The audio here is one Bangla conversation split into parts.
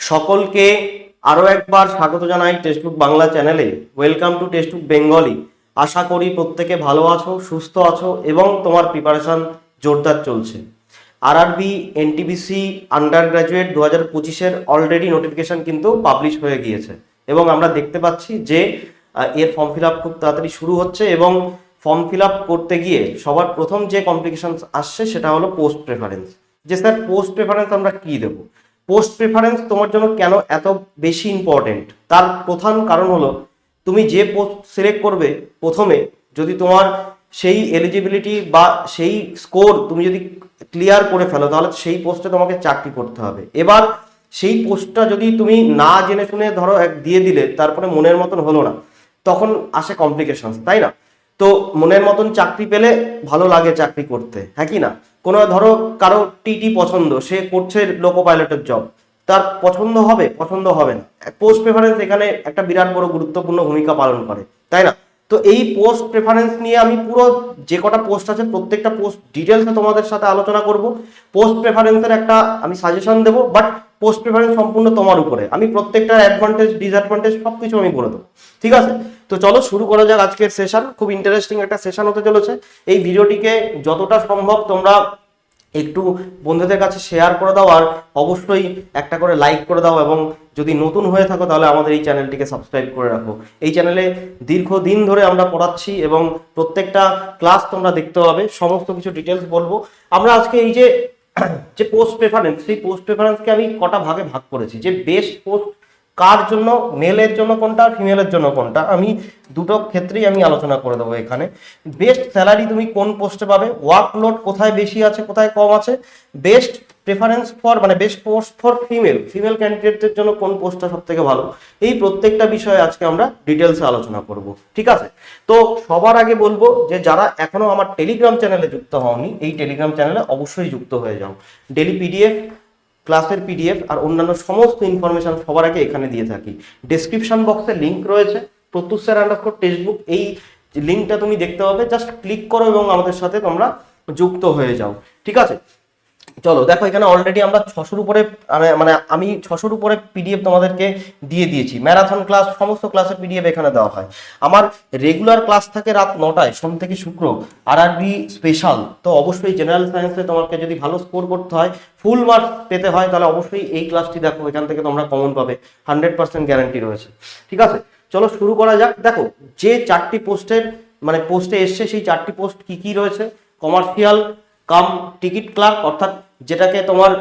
সকলকে আরও একবার স্বাগত জানাই টেক্সটবুক বাংলা চ্যানেলে। ওয়েলকাম টু টেক্সটবুক বেঙ্গলি আশা করি প্রত্যেকে ভালো আছো, সুস্থ আছো এবং তোমার প্রিপারেশন জোরদার চলছে। আরআরবি এনটিবিসি আন্ডার গ্র্যাজুয়েট দু হাজার পঁচিশের অলরেডি নোটিফিকেশন কিন্তু পাবলিশ হয়ে গিয়েছে। এবং আমরা দেখতে পাচ্ছি যে এর ফর্ম ফিল আপ খুব তাড়াতাড়ি শুরু হচ্ছে এবং ফর্ম ফিল আপ করতে গিয়ে সবার প্রথম যে কমপ্লিকেশন আসছে সেটা হলো পোস্ট প্রেফারেন্স যে স্যার পোস্ট প্রেফারেন্স আমরা কি দেবো? পোস্ট প্রেফারেন্স তোমার জন্য কেন এত বেশি ইম্পর্টেন্ট তার প্রধান কারণ হলো, তুমি যে পোস্ট সিলেক্ট করবে প্রথমে যদি তোমার সেই এলিজিবিলিটি বা সেই স্কোর তুমি যদি ক্লিয়ার করে ফেলো, তাহলে সেই পোস্টে তোমাকে চাকরি করতে হবে। এবার সেই পোস্টটা যদি তুমি না জেনে শুনে ধরো এক দিয়ে দিলে, তারপরে মনের মতন হলো না, তখন আসে কমপ্লিকেশন তাই না? তো মনের মতন চাকরি পেলে ভালো লাগে চাকরি করতে হ্যাঁ কি না? কোনো ধরো কারও টিটি পছন্দ, সে করছে লোকো পাইলটের জব তার পছন্দ হবে? পছন্দ হবে না। পোস্ট প্রেফারেন্স এখানে একটা বিরাট বড় গুরুত্বপূর্ণ ভূমিকা পালন করে, তাই না? তো এই পোস্ট প্রেফারেন্স নিয়ে আমি পুরো যে কটা পোস্ট আছে, প্রত্যেকটা পোস্ট ডিটেলসে তোমাদের সাথে আলোচনা করব। পোস্ট প্রেফারেন্সের একটা আমি সাজেশন দেবো বাট পোস্ট প্রেফারেন্স সম্পূর্ণ তোমার উপরে। আমি প্রত্যেকটা অ্যাডভান্টেজ ডিসঅ্যাডভান্টেজ সব কিছু আমি বলে দেবো। ঠিক আছে? তো চলো শুরু করা যাক আজকের সেশন খুব ইন্টারেস্টিং একটা সেশন হতে চলেছে। এই ভিডিওটিকে যতটা সম্ভব তোমরা একটু বন্ধুদের কাছে শেয়ার করে দাও আর অবশ্যই একটা করে লাইক করে দাও এবং যদি নতুন হয়ে থাকো তাহলে আমাদের এই চ্যানেলটিকে সাবস্ক্রাইব করে রাখো। এই চ্যানেলে দীর্ঘদিন ধরে আমরা পড়াচ্ছি এবং প্রত্যেকটা ক্লাস তোমরা দেখতে পাবে, সমস্ত কিছু ডিটেলস বলব। আমরা আজকে এই যে যে পোস্ট প্রেফারেন্স সেই পোস্ট প্রেফারেন্সকে আমি কটা ভাগে ভাগ করেছি? যে বেস্ট পোস্ট কার জন্য মেলের জন্য কোনটা ফিমেলের জন্য কোনটা? আমি দুটো ক্ষেত্রেই আমি আলোচনা করে দেবো এখানে। বেস্ট স্যালারি তুমি কোন পোস্টে পাবে? ওয়ার্কলোড কোথায় বেশি আছে, কোথায় কম আছে? বেস্ট প্রেফারেন্স ফর মানে best post for female female ক্যান্ডিডেটদের জন্য কোন পোস্টটা সব থেকে ভালো? এই প্রত্যেকটা বিষয়ে আজকে আমরা ডিটেলসে আলোচনা করব, ঠিক আছে? তো সবার আগে বলব যে যারা এখনও আমার টেলিগ্রাম চ্যানেলে যুক্ত হওনি, এই টেলিগ্রাম চ্যানেলে অবশ্যই যুক্ত হয়ে যাও। ডেলি পিডিএফ ক্লাসের পিডিএফ আর অন্যান্য সমস্ত ইনফরমেশন সবার আগে এখানে দিয়ে থাকি। ডেসক্রিপশন বক্সে লিঙ্ক রয়েছে। প্রত্যুষ স্যার আন্ডারস্কোর টেক্সটবুক এই লিঙ্কটা তুমি দেখতে পাবে। জাস্ট ক্লিক করো এবং আমাদের সাথে তোমরা যুক্ত হয়ে যাও। ঠিক আছে? চলো, দেখো এখানে অলরেডি আমরা ছশোর উপরে আমি- মানে আমি ছশোর উপরে পিডিএফ তোমাদেরকে দিয়ে দিয়েছি। ম্যারাথন ক্লাস সমস্ত ক্লাসের পিডিএফ এখানে দেওয়া হয়। আমার রেগুলার ক্লাস থাকে রাত নটায়, সোম থেকে শুক্র আর আরবি স্পেশাল তো অবশ্যই জেনারেল সায়েন্সে তোমাকে যদি ভালো স্কোর করতে হয় ফুল মার্কস পেতে হয়, তাহলে অবশ্যই এই ক্লাসটি দেখো, এখান থেকে তোমরা কমন পাবে। হান্ড্রেড পার্সেন্ট গ্যারান্টি রয়েছে। ঠিক আছে? চলো শুরু করা যাক। দেখো, যে চারটি পোস্টের মানে পোস্টে এসছে, সেই চারটি পোস্ট কি কি রয়েছে? কমার্শিয়াল কাম টিকিট ক্লার্ক, অর্থাৎ যেটাকে তোমার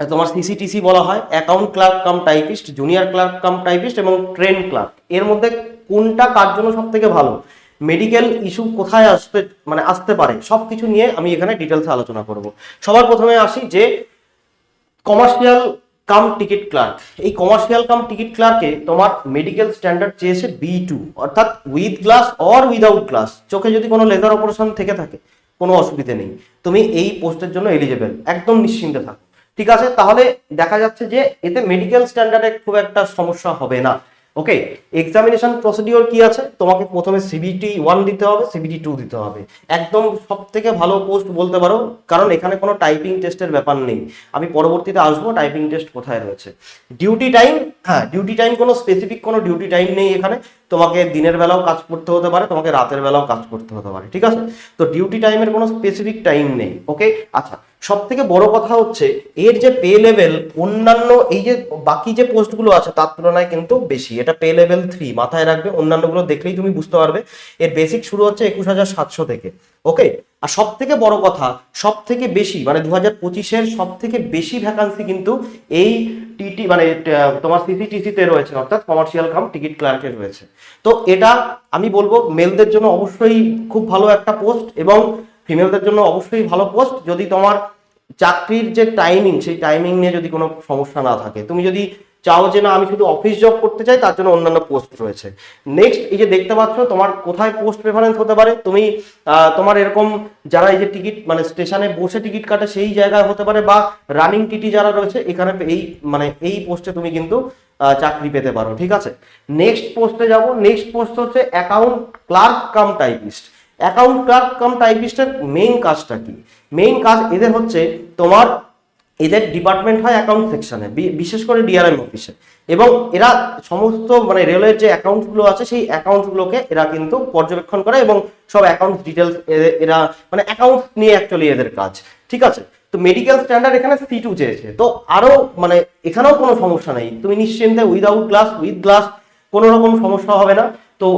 তোমার সিসিটিসি বলা হয় account clerk cum typist junior clerk cum typist এবং ট্রেন ক্লার্ক এর মধ্যে কোনটা কার জন্য সব থেকে ভালো? মেডিকেল ইস্যু কোথায় আসতে মানে আসতে পারে? সব কিছু নিয়ে আমি এখানে ডিটেলসে আলোচনা করব। সবার প্রথমে আসি যে কমার্শিয়াল কাম টিকিট ক্লার্ক। এই কমার্শিয়াল কাম টিকিট ক্লার্কে তোমার মেডিকেল স্ট্যান্ডার্ড চেয়েছে বি টু অর্থাৎ with glass or without glass চোখে যদি কোনো লেজার অপারেশন থেকে থাকে কোনো অসুবিধে নেই। তুমি এই পোস্টের জন্য এলিজেবল একদম নিশ্চিন্তে থাকো। ঠিক আছে? তাহলে দেখা যাচ্ছে যে এতে মেডিকেল স্ট্যান্ডার্ডে খুব একটা সমস্যা হবে না। ওকে এক্সামিনেশন প্রসিডিওর কি আছে? তোমাকে প্রথমে সিবিটি ওয়ান দিতে হবে সিবিটি টু দিতে হবে। একদম সব থেকে ভালো পোস্ট বলতে পারো, কারণ এখানে কোনো টাইপিং টেস্টের ব্যাপার নেই। আমি পরবর্তীতে আসব টাইপিং টেস্ট কোথায় রয়েছে। ডিউটি টাইম হ্যাঁ ডিউটি টাইম কোনো স্পেসিফিক কোনো ডিউটি টাইম নেই এখানে। তোমাকে দিনের বেলাও কাজ করতে হতে পারে, তোমাকে রাতের বেলাও কাজ করতে হতে পারে, ঠিক আছে? তো ডিউটি টাইমের কোনো স্পেসিফিক টাইম নেই ওকে আচ্ছা সব থেকে বড় কথা হচ্ছে, এর যে পে লেভেল অন্যান্য এই যে বাকি যে পোস্টগুলো আছে, তার তুলনায় কিন্তু বেশি। এটা পে লেভেল থ্রি মাথায় রাখবে, অন্যান্যগুলো দেখলেই তুমি বুঝতে পারবে। এর বেসিক শুরু হচ্ছে একুশ হাজার সাতশো থেকে। ওকে আর সব থেকে বড় কথা সব থেকে বেশি মানে দু হাজার পঁচিশের সব থেকে বেশি ভ্যাকান্সি কিন্তু এই টিটি মানে তোমার সিসিটিসিতে রয়েছে, অর্থাৎ কমার্শিয়াল কাম টিকিট ক্লার্কে রয়েছে। তো এটা আমি বলব মেলদের জন্য অবশ্যই খুব ভালো একটা পোস্ট এবং ফিমেলদের জন্য অবশ্যই ভালো পোস্ট যদি তোমার চাকরির যে টাইমিং সেই টাইমিং নিয়ে যদি কোনো সমস্যা না থাকে, তুমি যদি চাও যে না, আমি শুধু অফিস জব করতে চাই, তার জন্য অন্যান্য পোস্ট রয়েছে। নেক্সট এই যে দেখতে পাচ্ছ, তোমার কোথায় পোস্ট প্রেফারেন্স হতে পারে? তুমি তোমার এরকম যারা এই যে টিকিট মানে স্টেশনে বসে টিকিট কাটে, সেই জায়গায় হতে পারে, বা রানিং টিটি যারা রয়েছে, এখানে এই মানে এই পোস্টে তুমি কিন্তু চাকরি পেতে পারো, ঠিক আছে? নেক্সট পোস্টে যাব নেক্সট পোস্ট হচ্ছে account clerk cum typist account clerk cum টাইপিস্টের main কাজটা কি? মেইন কাজ এদের হচ্ছে তোমার এদের ডিপার্টমেন্ট হয় অ্যাকাউন্ট সেকশনে বিশেষ করে ডিআরএম অফিসে এবং এরা সমস্ত মানে রেলওয়ের যে অ্যাকাউন্টগুলো আছে, সেই অ্যাকাউন্টগুলোকে এরা কিন্তু পর্যবেক্ষণ করে এবং সব অ্যাকাউন্ট ডিটেলস এরা মানে অ্যাকাউন্ট নিয়ে অ্যাকচুয়ালি এদের কাজ। ঠিক আছে? তো মেডিকেল স্ট্যান্ডার্ড এখানে সি টু চেয়েছে। তো আরও মানে এখানেও কোনো সমস্যা নেই। তুমি নিশ্চিন্তে উইদাউট গ্লাস উইথ গ্লাস কোনো রকম সমস্যা হবে না। তো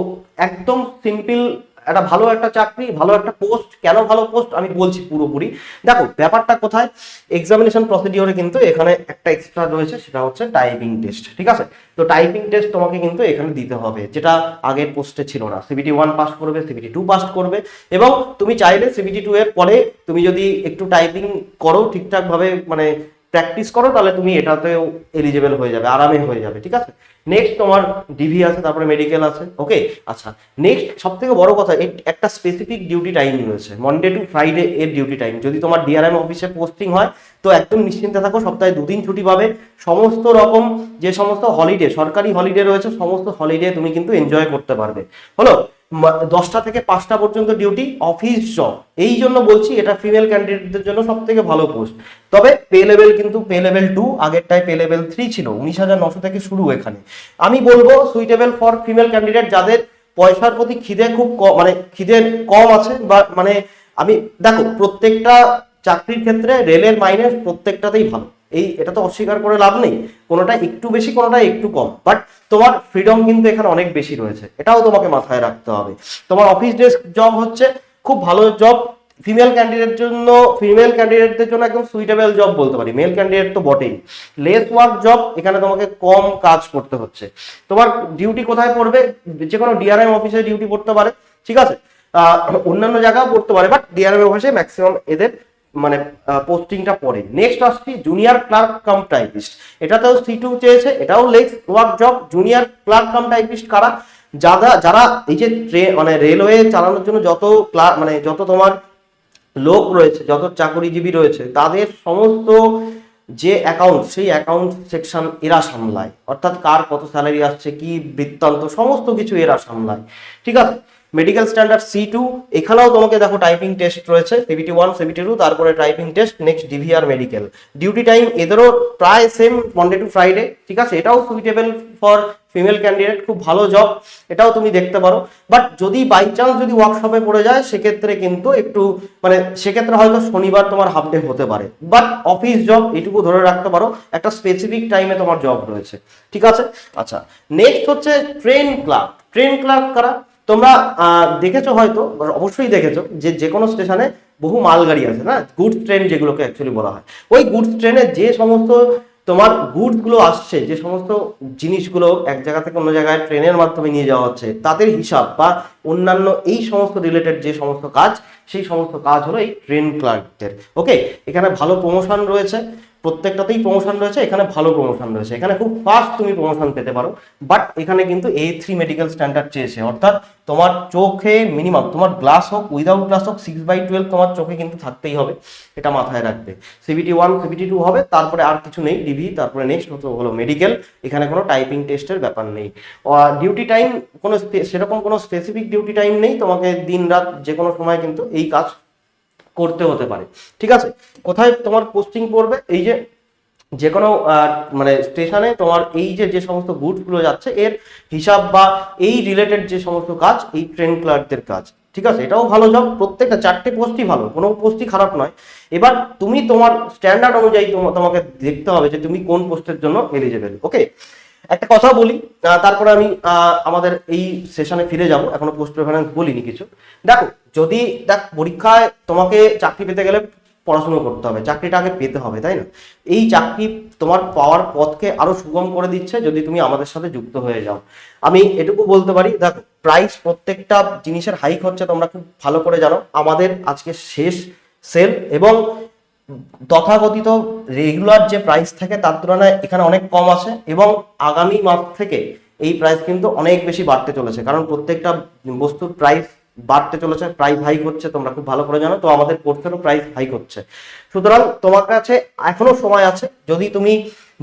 একদম সিম্পল একটা ভালো একটা চাকরি, ভালো একটা পোস্ট কেন ভালো পোস্ট আমি বলছি পুরোপুরি। দেখো, ব্যাপারটা কোথায়? এক্সামিনেশন প্রসিডিওরে কিন্তু এখানে একটা এক্সট্রা রয়েছে, সেটা হচ্ছে টাইপিং টেস্ট ঠিক আছে? তো টাইপিং টেস্ট তোমাকে কিন্তু এখানে দিতে হবে, যেটা আগের পোস্টে ছিল না। সিবিটি ওয়ান পাস করবে সিবিটি টু পাস করবে, এবং তুমি চাইলে সিবিটি টু এর পরে তুমি যদি একটু টাইপিং করো ঠিকঠাকভাবে মানে প্র্যাকটিস করো, তাহলে তুমি এটাতেও এলিজেবল হয়ে যাবে, আরামে হয়ে যাবে, ঠিক আছে? নেক্সট তোমার ডিভি আছে, তারপরে মেডিকেল আছে ওকে আচ্ছা নেক্সট সব থেকে বড় কথা একটা স্পেসিফিক ডিউটি টাইম রয়েছে মন্ডে টু ফ্রাইডে এর ডিউটি টাইম যদি তোমার ডিআরএম অফিসে পোস্টিং হয়, তো একদম নিশ্চিন্তে থাকো, সপ্তাহে দুদিন ছুটি পাবে। সমস্ত রকম যে সমস্ত হলিডে সরকারি হলিডে রয়েছে, সমস্ত হলিডে তুমি কিন্তু এনজয় করতে পারবে। হলো দশটা থেকে পাঁচটা পর্যন্ত ডিউটি অফিস জব এই জন্য বলছি এটা ফিমেল ক্যান্ডিডেটদের জন্য সব থেকে ভালো পোস্ট তবে পে লেভেল কিন্তু পে লেভেল টু আগেরটায় পে লেভেল থ্রি ছিল, উনিশ হাজার নশো থেকে শুরু এখানে। আমি বলব সুইটেবল ফর ফিমেল ক্যান্ডিডেট যাদের পয়সার প্রতি খিদে খুব কম মানে খিদে কম আছে বা মানে আমি, দেখো প্রত্যেকটা চাকরির ক্ষেত্রে রেলের মাইনে প্রত্যেকটাতেই ভালো। এই, এটা তো অস্বীকার করে লাভ নেই। কোনোটা একটু বেশি, কোনোটা একটু কম। বাট তোমার ফ্রিডম কিন্তু এখানে অনেক বেশি রয়েছে। এটাও তোমাকে মাথায় রাখতে হবে। তোমার অফিস ডেস্ক জব হচ্ছে খুব ভালো জব ফিমেল ক্যান্ডিডেট জন্য ফিমেল ক্যান্ডিডেটদের জন্য একদম সুইটেবল জব বলতে পারি। মেল ক্যান্ডিডেট তো বটেই। লেস ওয়ার্ক জব এখানে তোমাকে কম কাজ করতে হচ্ছে। তোমার ডিউটি কোথায় পড়বে? যে কোনো ডিআরএম অফিসে ডিউটি পড়তে পারে। ঠিক আছে? অন্যান্য জায়গাও পড়তে পারে। বাট ডিআরএম অফিসে ম্যাক্সিমাম এদের মানে পোস্টিংটা পড়ে নেক্সট আসছি জুনিয়র ক্লার্ক কাম টাইপিস্ট এটাতেও সি টু চেয়েছে, এটাও less work job junior clerk cum typist কারা? যারা যারা এই যে ট্রেন মানে রেলওয়ে চালানোর জন্য যত ক্লার্ক মানে যত তোমার লোক রয়েছে, যত চাকরিজীবী রয়েছে, তাদের সমস্ত যে অ্যাকাউন্ট সেই অ্যাকাউন্ট সেকশন এরা সামলায়। অর্থাৎ কার কত স্যালারি আসছে, কি বৃত্তান্ত, সমস্ত কিছু এরা সামলায়। ঠিক আছে? মেডিকেল স্ট্যান্ডার্ড সি টু এখানেও তোমাকে দেখো টাইপিং টেস্ট রয়েছে সিবিটি ওয়ান সিবিটি টু তারপরে typing test next DVR medical duty time এদেরও প্রায় সেম মন্ডে টু ফ্রাইডে ঠিক আছে? এটাও সুইটেবল ফর ফিমেল ক্যান্ডিডেট খুব ভালো জব এটাও তুমি দেখতে পারো। বাট যদি বাই চান্স যদি ওয়ার্কশপে পড়ে যায়, সেক্ষেত্রে কিন্তু একটু মানে সেক্ষেত্রে হয়তো শনিবার তোমার হাফ ডে হতে পারে। বাট অফিস জব এটুকু ধরে রাখতে পারো, একটা স্পেসিফিক টাইমে তোমার জব রয়েছে, ঠিক আছে? আচ্ছা নেক্সট হচ্ছে ট্রেন ক্লার্ক ট্রেন ক্লার্ক কারা? তোমরা দেখেছ হয়তো অবশ্যই দেখেছ যে যে কোনো স্টেশনে বহু মালগাড়ি আছে, না? গুডস ট্রেন যেগুলোকে অ্যাকচুয়ালি বলা হয়। ওই গুডস ট্রেনে যে সমস্ত তোমার গুডসগুলো আসছে, যে সমস্ত জিনিসগুলো এক জায়গা থেকে অন্য জায়গায় ট্রেনের মাধ্যমে নিয়ে যাওয়া হচ্ছে, তাদের হিসাব বা অন্যান্য এই সমস্ত রিলেটেড যে সমস্ত কাজ, সেই সমস্ত কাজ হলো এই ট্রেন ক্লার্কদের। ওকে এখানে ভালো প্রমোশন রয়েছে। প্রত্যেকটাতেই প্রমোশন রয়েছে, এখানে ভালো প্রমোশন রয়েছে। এখানে খুব ফাস্ট তুমি প্রমোশন পেতে পারো। বাট এখানে কিন্তু এ থ্রি মেডিকেল স্ট্যান্ডার্ড চেয়েছে। অর্থাৎ তোমার চোখে মিনিমাম তোমার গ্লাস হোক উইদাউট গ্লাস হোক সিক্স বাই টুয়েলভ তোমার চোখে কিন্তু থাকতেই হবে। এটা মাথায় রাখবে। সিবিটি ওয়ান সিবিটি টু হবে, তারপরে আর কিছু নেই ডিভি তারপরে নেক্সট হতো হলো মেডিকেল এখানে কোনো টাইপিং টেস্টের ব্যাপার নেই। ডিউটি টাইম কোনো সেরকম কোনো স্পেসিফিক ডিউটি টাইম নেই। তোমাকে দিন রাত যে কোনো সময় কিন্তু এই কাজ করতে হতে পারে। ঠিক আছে? কোথায় তোমার পোস্টিং পড়বে? এই যে যে কোনো মানে স্টেশনে তোমার এই যে যে সমস্ত গুডসগুলো যাচ্ছে, এর হিসাব বা এই রিলেটেড যে সমস্ত কাজ, এই ট্রেন ক্লার্কদের কাজ। ঠিক আছে? এটাও ভালো জব প্রত্যেকটা চারটে পোস্টই ভালো। কোনো পোস্টই খারাপ নয়। এবার তুমি তোমার স্ট্যান্ডার্ড অনুযায়ী তোমা- তোমাকে দেখতে হবে যে তুমি কোন পোস্টের জন্য এলিজেবল ওকে একটা কথা বলি তারপরে আমি আমাদের এই সেশনে ফিরে যাব। এখনও পোস্ট প্রেফারেন্স বলিনি কিছু। দেখো যদি দেখ পরীক্ষায় তোমাকে চাকরি পেতে গেলে পড়াশুনো করতে হবে, চাকরিটা আগে পেতে হবে, তাই না? এই চাকরি তোমার পাওয়ার পথকে আরও সুগম করে দিচ্ছে যদি তুমি আমাদের সাথে যুক্ত হয়ে যাও। আমি এটুকু বলতে পারি, দেখ প্রাইস প্রত্যেকটা জিনিসের হাইক হচ্ছে তোমরা খুব ভালো করে জানো। আমাদের আজকে শেষ সেল এবং তথাকথিত রেগুলার যে প্রাইস থাকে তার তুলনায় এখানে অনেক কম আছে এবং আগামী মাস থেকে এই প্রাইস কিন্তু অনেক বেশি বাড়তে চলেছে। কারণ প্রত্যেকটা বস্তুর প্রাইস বাড়তে চলেছে প্রাইস হাইক হচ্ছে, তোমরা খুব ভালো করে জানো, তো আমাদের কোর্সেরও প্রাইস হাইক হচ্ছে। সুতরাং তোমার কাছে এখনও সময় আছে, যদি তুমি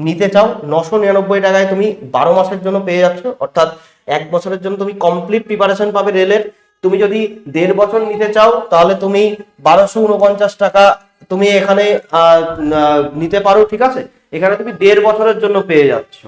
নিতে চাও, নশো নিরানব্বই টাকায় তুমি বারো মাসের জন্য পেয়ে যাচ্ছ, অর্থাৎ এক বছরের জন্য তুমি কমপ্লিট প্রিপারেশন পাবে রেলের। তুমি যদি দেড় বছর নিতে চাও, তাহলে তুমি বারোশো উনপঞ্চাশ টাকা তুমি এখানে নিতে পারো, ঠিক আছে? এখানে তুমি দেড় বছরের জন্য পেয়ে যাচ্ছ।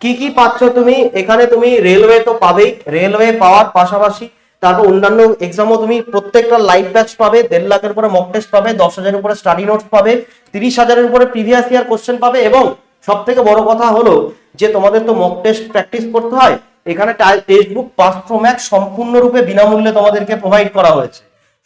কি কি পাচ্ছ তুমি? এখানে তুমি রেলওয়ে তো পাবেই। রেলওয়ে পাওয়ার পাশাপাশি তারপর অন্যান্য এক্সামও তুমি প্রত্যেকটা লাইভ ব্যাচ পাবে, দেড় লাখের উপরে মক টেস্ট পাবে, দশ হাজারের উপরে স্টাডি নোটস পাবে, তিরিশ হাজারের উপরে প্রিভিয়াস ইয়ার কোশ্চেন পাবে এবং সব থেকে বড় কথা হলো যে তোমাদের তো মক টেস্ট প্র্যাকটিস করতে হয়, এখানে টেক্সট বুক পাস সম্পূর্ণরূপে বিনামূল্যে তোমাদেরকে প্রোভাইড করা হয়েছে।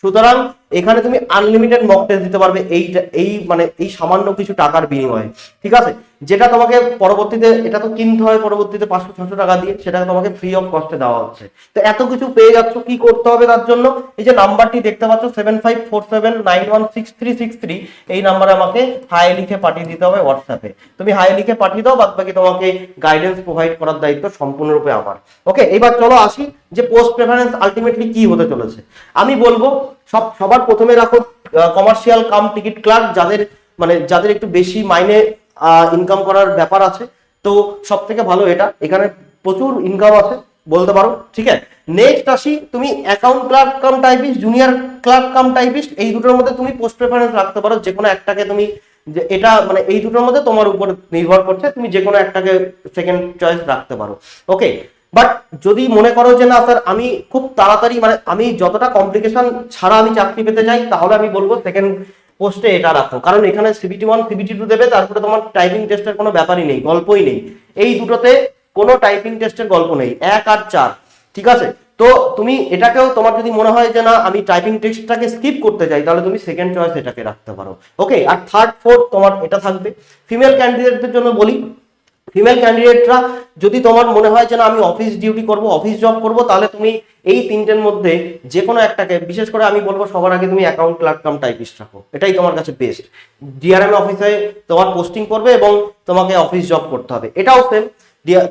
সুতরাং এখানে তুমি আনলিমিটেড মক টেস্ট দিতে পারবে এই এই মানে এই সামান্য কিছু টাকার বিনিময়ে, ঠিক আছে? যেটা তোমাকে পরবর্তীতে, এটা তো কিনতে হয় পরবর্তীতে পাঁচশো, ছশো টাকা দিয়ে, সেটা তোমাকে ফ্রি অফ কস্টে দেওয়া হচ্ছে। তো এত কিছু পেয়ে যাচ্ছ, কি করতে হবে তার জন্য? এই যে নাম্বারটি দেখতে পাচ্ছ seven five four seven nine one six three six three এই নাম্বারে আমাকে হাই লিখে পাঠিয়ে দিতে হবে হোয়াটসঅ্যাপে তুমি হাই লিখে পাঠিয়ে দাও বাদ বাকি তোমাকে গাইডেন্স প্রোভাইড করার দায়িত্ব সম্পূর্ণরূপে আমার। ওকে এবার চলো আসি যে পোস্ট প্রেফারেন্স আলটিমেটলি কি হতে চলেছে। আমি বলব সব, সবার প্রথমে রাখো কমার্শিয়াল কাম টিকিট ক্লার্ক যাদের মানে যাদের একটু বেশি মাইনে ইনকাম করার ব্যাপার আছে। তো সব থেকে ভালো এটা, এখানে প্রচুর ইনকাম আছে, বলতে পারো, ঠিক আছে? নেক্সট আসি, তুমি account clerk cum typist junior clerk cum typist এই দুটোর মধ্যে তুমি পোস্ট প্রেফারেন্স রাখতে পারো, যে কোনো একটাকে তুমি, যে এটা মানে এই দুটোর মধ্যে তোমার উপর নির্ভর করছে, তুমি যে কোনো একটাকে সেকেন্ড চয়েস রাখতে পারো। ওকে বাট যদি মনে করো যে না স্যার আমি খুব তাড়াতাড়ি মানে আমি যতটা কমপ্লিকেশন ছাড়া আমি চাকরি পেতে চাই, তাহলে আমি বলব সেকেন্ড পোস্টে এটা রাখো। কারণ এখানে সিবিটি ওয়ান সিবিটি টু দেবে, তারপরে তোমার টাইপিং টেস্টের কোনো ব্যাপারই নেই, গল্পই নেই। এই দুটোতে কোনো টাইপিং টেস্টের গল্প নেই, এক আর চার, ঠিক আছে? তো তুমি এটাকেও, তোমার যদি মনে হয় যে না, আমি টাইপিং টেস্টটাকে স্কিপ করতে চাই, তাহলে তুমি সেকেন্ড চয়েস এটাকে রাখতে পারো। ওকে আর থার্ড ফোর্থ তোমার এটা থাকবে। ফিমেল ক্যান্ডিডেটদের জন্য বলি ফিমেল ক্যান্ডিডেটরা যদি তোমার মনে হয় যে না, আমি অফিস ডিউটি করব অফিস জব করব, তাহলে তুমি এই তিনটের মধ্যে যে কোনো একটাকে, বিশেষ করে আমি বলব সবার আগে তুমি অ্যাকাউন্ট ক্লার্ক কাম টাইপিস্ট রাখো। এটাই তোমার কাছে বেস্ট ডিআরএম অফিসে তোমার পোস্টিং করবে এবং তোমাকে অফিস জব করতে হবে। এটাও সেম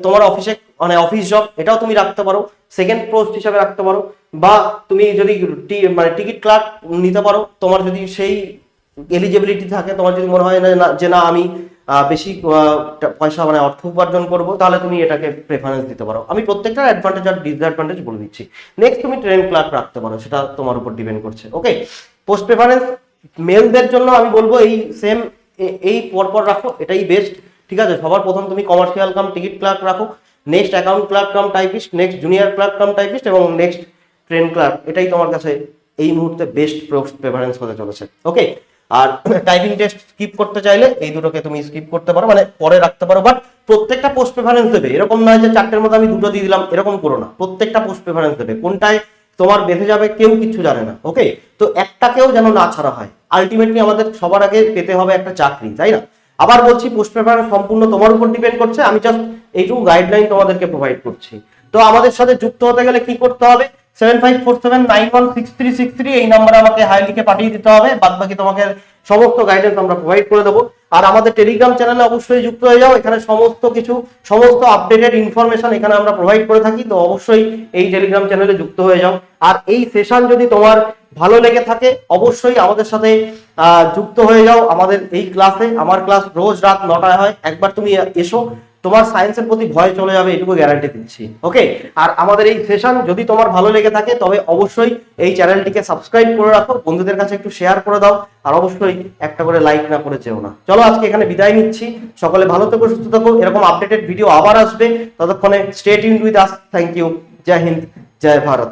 তোমার অফিসে মানে অফিস জব এটাও তুমি রাখতে পারো। সেকেন্ড পোস্ট হিসাবে রাখতে পারো। বা তুমি যদি মানে টিকিট ক্লার্ক নিতে পারো, তোমার যদি সেই এলিজিবিলিটি থাকে, তোমার যদি মনে হয় না, যে না, আমি বেশি পয়সা মানে অর্থ উপার্জন করব, তাহলে তুমি এটাকে প্রেফারেন্স দিতে পারো। আমি প্রত্যেকটা অ্যাডভান্টেজ আর ডিসঅ্যাডভান্টেজ বলে দিচ্ছি। নেক্সট তুমি ট্রেন ক্লার্ক রাখতে পারো, সেটা তোমার উপর ডিপেন্ড করছে ওকে পোস্ট প্রেফারেন্স মেলদের জন্য আমি বলব এই সেম এই পরপর রাখো, এটাই বেস্ট ঠিক আছে? সবার প্রথম তুমি কমার্শিয়াল কাম টিকিট ক্লার্ক রাখো। Next account clerk cum typist next junior clerk cum typist এবং নেক্সট ট্রেন ক্লার্ক এটাই তোমার কাছে এই মুহূর্তে বেস্ট প্রেফারেন্স হতে চলেছে ওকে আর টাইপিং টেস্ট স্কিপ করতে চাইলে এই দুটোকে তুমি স্কিপ করতে পারো মানে পরে রাখতে পারো। বাট প্রত্যেকটা পোস্ট প্রেফারেন্স দেবে। এরকম নয় যে চারটের মধ্যে আমি দুটো দিয়ে দিলাম, এরকম করো না। প্রত্যেকটা পোস্ট প্রেফারেন্স দেবে। কোনটায় তোমার বেঁধে যাবে কেউ কিছু জানে না ওকে তো একটাকেও যেন না ছাড়া হয়। আলটিমেটলি আমাদের সবার আগে পেতে হবে একটা চাকরি, তাই না? আবার বলছি পোস্ট প্রেফারেন্স সম্পূর্ণ তোমার উপর ডিপেন্ড করছে। আমি জাস্ট এইটুকু গাইডলাইন তোমাদেরকে প্রোভাইড করছি। তো আমাদের সাথে যুক্ত হতে গেলে কি করতে হবে? Seven five four seven nine one six three six three এই নাম্বারে আমাকে হাই লিখে পাঠিয়ে দিতে হবে। বাদ তোমাকে সমস্ত গাইডেন্স আমরা প্রোভাইড করে দেবো। আর আমাদের টেলিগ্রাম চ্যানেলে অবশ্যই যুক্ত হয়ে যাও। এখানে সমস্ত কিছু, সমস্ত আপডেটেড ইনফরমেশন এখানে আমরা প্রোভাইড করে থাকি। তো অবশ্যই এই টেলিগ্রাম চ্যানেলে যুক্ত হয়ে যাও। আর এই সেশন যদি তোমার ভালো লেগে থাকে, অবশ্যই আমাদের সাথে যুক্ত হয়ে যাও আমাদের এই ক্লাসে আমার ক্লাস রোজ রাত নটায় হয়। একবার তুমি এসো। তোমার সায়েন্সের প্রতি ভয় চলে যাবে, এটুকু গ্যারান্টি দিচ্ছি। ওকে আর আমাদের এই সেশন যদি তোমার ভালো লেগে থাকে, তবে অবশ্যই এই চ্যানেলটিকে সাবস্ক্রাইব করে রাখো, বন্ধুদের কাছে একটু শেয়ার করে দাও, আর অবশ্যই একটা করে লাইক না করে যেও না। চলো, আজকে এখানে বিদায় নিচ্ছি। সকলে ভালো থেকো, সুস্থ থাকো। এরকম আপডেটেড ভিডিও আবার আসবে। ততক্ষণে stay in with us thank you Jai Hind Jai Bharat